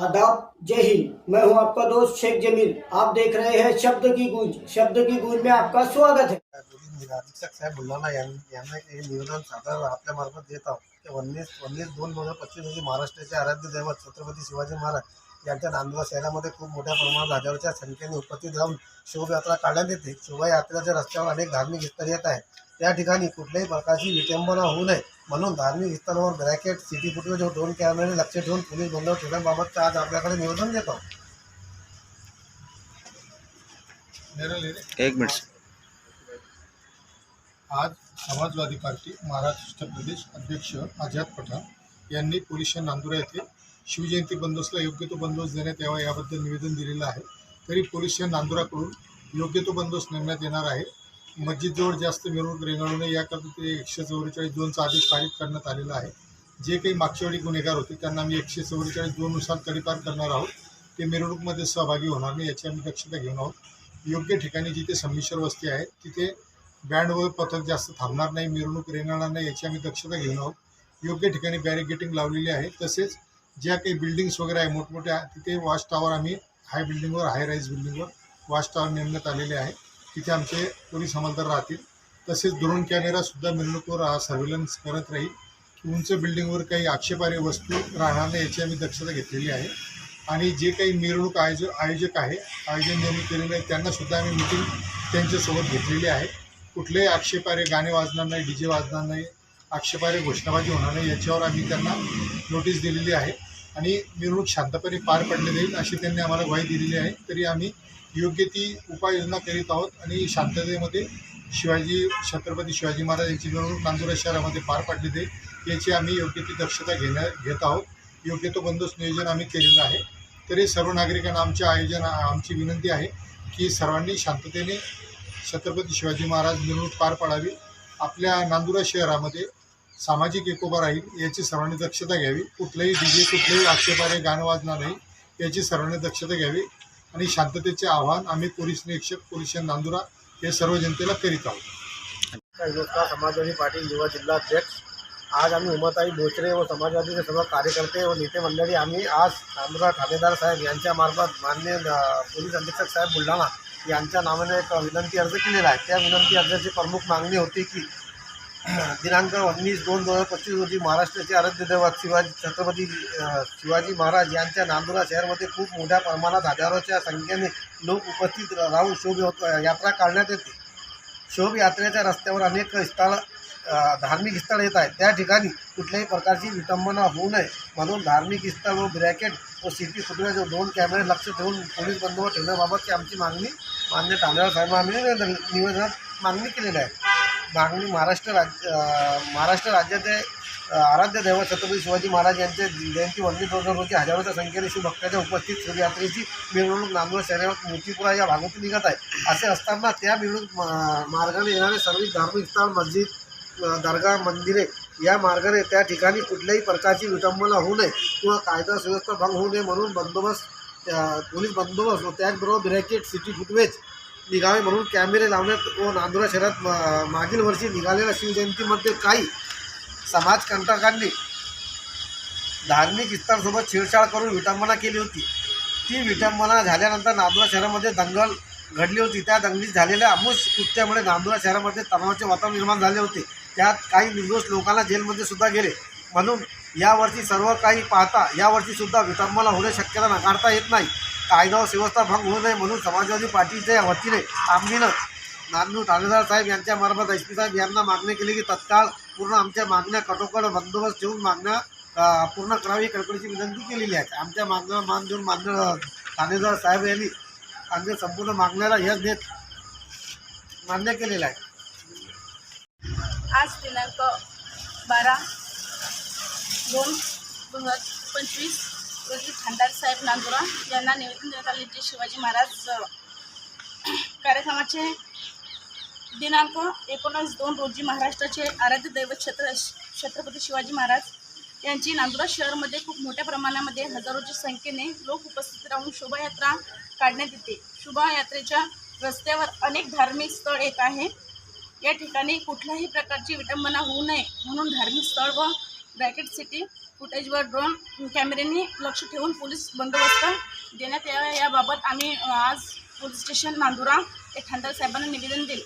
आपका दोस्त शेख जमील। आप देख रहे हैं शब्द की गूंज। शब्द की गूंज में आपका स्वागत है। पोलीस अधीक्षक साहेब बुलढाणा यांना हे निवेदन सादर आपल्यामार्फत देत आहोत की वन्नीस वन्नीस दोन दोन हजार पच्चीस रोजी महाराष्ट्राचे आराध्य दैवत छत्रपती शिवाजी महाराज यांच्या नांदगाव शहरामध्ये खूप मोठ्या प्रमाणात हजारोच्या संख्येने उपस्थित राहून शोभायात्रा काढण्यात येते. शोभायात्रेच्या रस्त्यावर अनेक धार्मिक स्थळ येत आहेत. त्या ठिकाणी कुठल्याही प्रकारची विटंबना होऊ नये. म्हणून धार्मिक स्थळावर ब्रॅकेट सिटी फुटेज व ड्रोन कॅमेरे लक्ष ठेवून पोलीस बंदोबस्त ठेवण्याबाबत आज आपल्याकडे निवेदन देत. आहोत एक मिनिट आज समाजवादी पार्टी महाराष्ट्र प्रदेश अध्यक्ष आझाद पठाण यांनी पोलीस नांदुरा येथे शिवजयंती बंदोबस्तला योग्य तो बंदोबस्त देण्यात यावा याबद्दल निवेदन दिलेलं आहे. तरी पोलीस नांदुराकडून योग्य तो बंदोबस्त नेमण्यात येणार आहे. मस्जिदजवळ जास्त मिरवणूक रेंगाळू नये याकरता ते एकशे चौवेचाळीस दोनचा आदेश पारित करण्यात आलेला आहे. जे काही मागच्या वेळी गुन्हेगार होते त्यांना आम्ही एकशे चौवेचाळीस दोननुसार तडीपार करणार आहोत. ते मिरवणूकमध्ये सहभागी होणार नाही याची आम्ही दक्षता घेऊन आहोत. योग्य ठिकाणी जिथे संमिश्र वस्ती आहे तिथे बँड व पथक जास्त थांबणार नाही मिरवणूक रेंगाळणार नाही याची आम्ही दक्षता घेऊन आहोत. योग्य ठिकाणी बॅरिगेटिंग लावलेली आहे. तसेच ज्या काही बिल्डिंग्स वगैरे आहे मोठमोठ्या तिथे वॉच टॉवर आम्ही हाय बिल्डिंगवर हाय राईज बिल्डिंगवर वॉच टॉवर नेमण्यात आलेले आहे. तिथे आमचे पोलीस अंमलदार राहतील. तसेच ड्रोन कॅमेरासुद्धा मिरवणुकीवर सर्व्हिलन्स करत राहील. की उंच बिल्डिंगवर काही आक्षेपार्ह वस्तू राहणार नाही याची आम्ही दक्षता घेतलेली आहे. आणि जे काही मिरवणूक आयोजक आयोजक आहे आयोजन ज्यांनी केलेलं आहे त्यांनासुद्धा आम्ही मिटिंग त्यांच्यासोबत घेतलेली आहे. कुठलेही आक्षेपार्ह गाणे वाजणार नाही डी जे वाजणार नाही आक्षेपार्ह घोषणाबाजी होणार नाही याच्यावर आम्ही त्यांना नोटीस दिलेली आहे. आणि मिरवणूक शांतपणे पार पडली जाईल अशी त्यांनी आम्हाला ग्वाही दिलेली आहे. तरी आम्ही योग्य ती उपाययोजना करीत आहोत आणि शांततेमध्ये शिवाजी छत्रपती शिवाजी महाराज यांची मिरवणूक नांदुरा शहरामध्ये पार पाडली ते याची आम्ही योग्य ती दक्षता घेण्या घेत आहोत. योग्य तो बंदोबस्त नियोजन आम्ही केलेलं आहे. तरी सर्व नागरिकांना आमचे आयोजन आमची विनंती आहे की सर्वांनी शांततेने छत्रपती शिवाजी महाराज मिरवणूक पार पाडावी. आपल्या नांदुरा शहरामध्ये सामाजिक एकोपा राहील याची सर्वांनी दक्षता घ्यावी. कुठलंही डी जे कुठलंही आक्षेपारे गाणं वाजणार नाही याची सर्वांनी दक्षता घ्यावी. आणि शांततेचे आव्हान आम्ही पोलीस निरीक्षक पोलीस नांदुरा हे सर्व जनतेला करीत आहोत. नमस्कार समाजवादी पार्टी युवा जिल्हाध्यक्ष आज आम्ही उमाताई बोचरे व समाजवादीचे सर्व कार्यकर्ते व नेते मंडळी आम्ही आज नांदुरा ठाणेदार साहेब यांच्या मार्फत मान्य पोलीस अधीक्षक साहेब बुलढाणा यांच्या नावाने एक विनंती अर्ज केलेला आहे. त्या विनंती अर्जाची प्रमुख मागणी होती की दिनांक उन्नीस दोन दोन हजार पच्चीस रोजी महाराष्ट्राचे आराध्य दैवत शिवाजी छत्रपती शिवाजी महाराज यांच्या नांदुरा शहरामध्ये खूप मोठ्या प्रमाणात हजारोच्या संख्येने लोक उपस्थित राहून शोभ यात्रा काढण्यात येते. शोभयात्रेच्या रस्त्यावर अनेक स्थळ धार्मिक स्थळ येत आहेत. त्या ठिकाणी कुठल्याही प्रकारची विटंबना होऊ नये म्हणून धार्मिक स्थळ व ब्रॅकेट व सिटी फुटेज दोन कॅमेरे लक्ष ठेवून पोलीस बंदोबस्त ठेवण्याबाबतची आमची मागणी मान्य ठाण्यावर साहेब आम्ही निवेदन- निवेदनात मागणी केलेली आहे. मागणी महाराष्ट्र राज्य महाराष्ट्र राज्याचे आराध्य दैवत छत्रपती शिवाजी महाराज यांचे जयंती वंदित दोन रोजी हजारोच्या संख्येने शिवभक्ताच्या उपस्थित शिवयात्रेची मिरवणूक नांदूर शहरात मूर्तीपुरा या भागातून निघत आहे. असे असताना त्या मिरवणूक मा- मार्गाने येणारे सर्व धार्मिक स्थळ मस्जिद दर्गा मंदिरे या मार्गाने त्या ठिकाणी कुठल्याही प्रकारची विटंबना होऊ नये किंवा कायदा सुव्यवस्था भंग होऊ नये म्हणून बंदोबस्त पोलीस बंदोबस्त व त्याचबरोबर ब्रॅकेट सिटी फुटवेज निघावे म्हणून कॅमेरे लावण्यात व नांदुरा शहरात मागील वर्षी निघालेल्या शिवजयंतीमध्ये काही समाजकंटकांनी धार्मिक इस्तारसोबत छेडछाड करून विटंबना केली होती. ती विटंबना झाल्यानंतर नांदुरा शहरामध्ये दंगल घडली होती. त्या दंगलीत झालेल्या अमुष कृत्यामुळे नांदुरा शहरामध्ये तणावाचे वातावरण निर्माण झाले होते. त्यात काही निर्दोष लोकांना जेलमध्ये सुद्धा गेले. म्हणून यावर्षी सर्व काही पाहता यावर्षी सुद्धा विटंबना होण्याची शक्यता नाकारता येत नाही. कायदा व व्यवस्था भंग होऊ नये म्हणून समाजवादी पार्टीच्या वतीने आम्हीनं नांदूर ठाणेदार साहेब यांच्या मार्फत एस पी साहेब यांना मागणी केली की तत्काळ पूर्ण आमच्या मागण्या कटोकट बंदोबस्त ठेवून मागण्या पूर्ण करावी कडकडीची विनंती केलेली आहे. आमच्या मागण्या मान देऊन मान्य ठाणेदार साहेब यांनी आमच्या संपूर्ण मागण्याला यश देत मान्य केलेलं आहे. आज दिनांक बारा दोन दोन हजार पंचवीस रोजी खासदार साहेब नांदुरा यांना निवेदन देण्यात आले जे शिवाजी महाराज कार्यक्रमाचे दिनांक एकोणीस दोन रोजी महाराष्ट्राचे आराध्य दैवत छत्र छत्रपती शिवाजी महाराज यांची नांदुरा शहरमध्ये खूप मोठ्या प्रमाणामध्ये हजारोच्या संख्येने लोक उपस्थित राहून शोभायात्रा काढण्यात येते. शोभायात्रेच्या रस्त्यावर अनेक धार्मिक स्थळ येत आहे. या ठिकाणी कुठल्याही प्रकारची विटंबना होऊ नये म्हणून धार्मिक स्थळ व ब्रॅकेट सिटी फुटेजवर ड्रोन कॅमेऱ्यांनी लक्ष ठेवून पोलीस बंदोबस्त देण्यात यावा याबाबत आम्ही आज पोलीस स्टेशन नांदुरा हे ठाणदार साहेबांना निवेदन दिले.